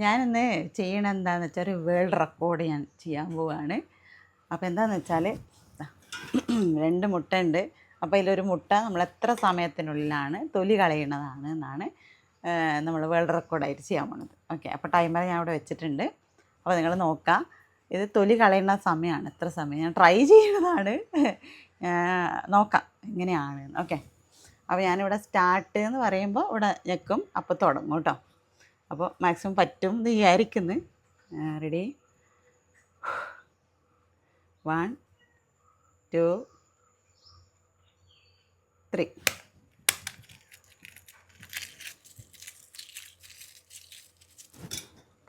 ഞാനിന്ന് ചെയ്യണ എന്താണെന്ന് വെച്ചാൽ ഒരു വേൾഡ് റെക്കോർഡ് ഞാൻ ചെയ്യാൻ പോവുകയാണ് അപ്പോൾ എന്താണെന്ന് വെച്ചാൽ രണ്ട് മുട്ട ഉണ്ട് അപ്പോൾ ഇതിലൊരു മുട്ട നമ്മൾ എത്ര സമയത്തിനുള്ളിലാണ് തൊലി കളയണതാണ് എന്നാണ് നമ്മൾ വേൾഡ് റെക്കോർഡായിട്ട് ചെയ്യാൻ പോകുന്നത് ഓക്കെ അപ്പോൾ ടൈമർ ഞാൻ അവിടെ വെച്ചിട്ടുണ്ട്. അപ്പോൾ നിങ്ങൾ നോക്കുക ഇത് തൊലി കളയുന്ന സമയമാണ് എത്ര സമയം? ഞാൻ ട്രൈ ചെയ്യുന്നതാണ് നോക്കാം എങ്ങനെയാണ് ഓക്കെ അപ്പോൾ ഞാനിവിടെ സ്റ്റാർട്ട് എന്ന് പറയുമ്പോൾ ഇവിടെ ഞെക്കും. അപ്പോൾ തുടങ്ങും കേട്ടോ. അപ്പോൾ മാക്സിമം പറ്റും എന്ന് വിചാരിക്കുന്നു. റെഡി വൺ ടു ത്രീ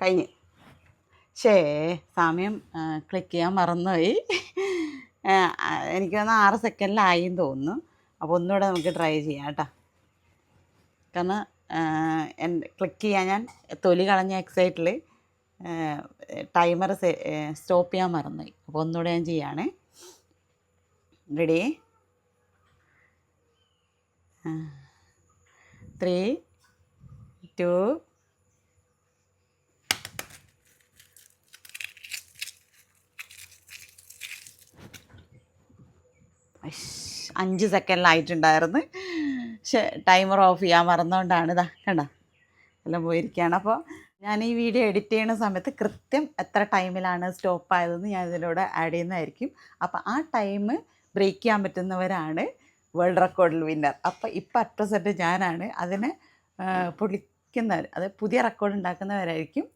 കഴിഞ്ഞ്. ഷേ സമയം ക്ലിക്ക് ചെയ്യാൻ മറന്നുപോയി. എനിക്ക് തന്നെ ആറ് സെക്കൻഡിലായി എന്ന് തോന്നുന്നു. അപ്പോൾ ഒന്നുകൂടെ നമുക്ക് ട്രൈ ചെയ്യാം കേട്ടോ. കാരണം ക്ലിക്ക് ചെയ്യാൻ ഞാൻ തൊലി കളഞ്ഞ എക്സൈറ്റിൽ ടൈമർ സ്റ്റോപ്പ് ചെയ്യാൻ മറന്നു അപ്പോൾ ഒന്നുകൂടെ ഞാൻ ചെയ്യാണ്. റെഡി ത്രീ ടു അഞ്ച് സെക്കൻഡിലായിട്ടുണ്ടായിരുന്നു പക്ഷെ ടൈമർ ഓഫ് ചെയ്യാൻ മറന്നുകൊണ്ടാണ് ഇതാ കണ്ട? എല്ലാം പോയിരിക്കുകയാണ് അപ്പോൾ ഞാൻ ഈ വീഡിയോ എഡിറ്റ് ചെയ്യുന്ന സമയത്ത് കൃത്യം എത്ര ടൈമിലാണ് സ്റ്റോപ്പ് ആയതെന്ന് ഞാൻ ഇതിലൂടെ ആഡ് ചെയ്യുന്നതായിരിക്കും. അപ്പോൾ ആ ടൈം ബ്രേക്ക് ചെയ്യാൻ പറ്റുന്നവരാണ് വേൾഡ് റെക്കോർഡിൽ വിന്നർ അപ്പോൾ ഇപ്പോൾ അറ്റ് ഞാനാണ്. അതിനെ പൊളിക്കുന്നവർ അത് പുതിയ റെക്കോർഡ് ഉണ്ടാക്കുന്നവരായിരിക്കും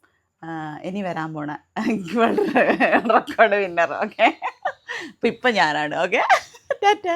ഇനി വരാൻ പോണ വേൾഡ് റെക്കോർഡ് വിന്നർ ഓക്കെ അപ്പോൾ ഇപ്പം ഞാനാണ്. ഓക്കെ ടാറ്റ.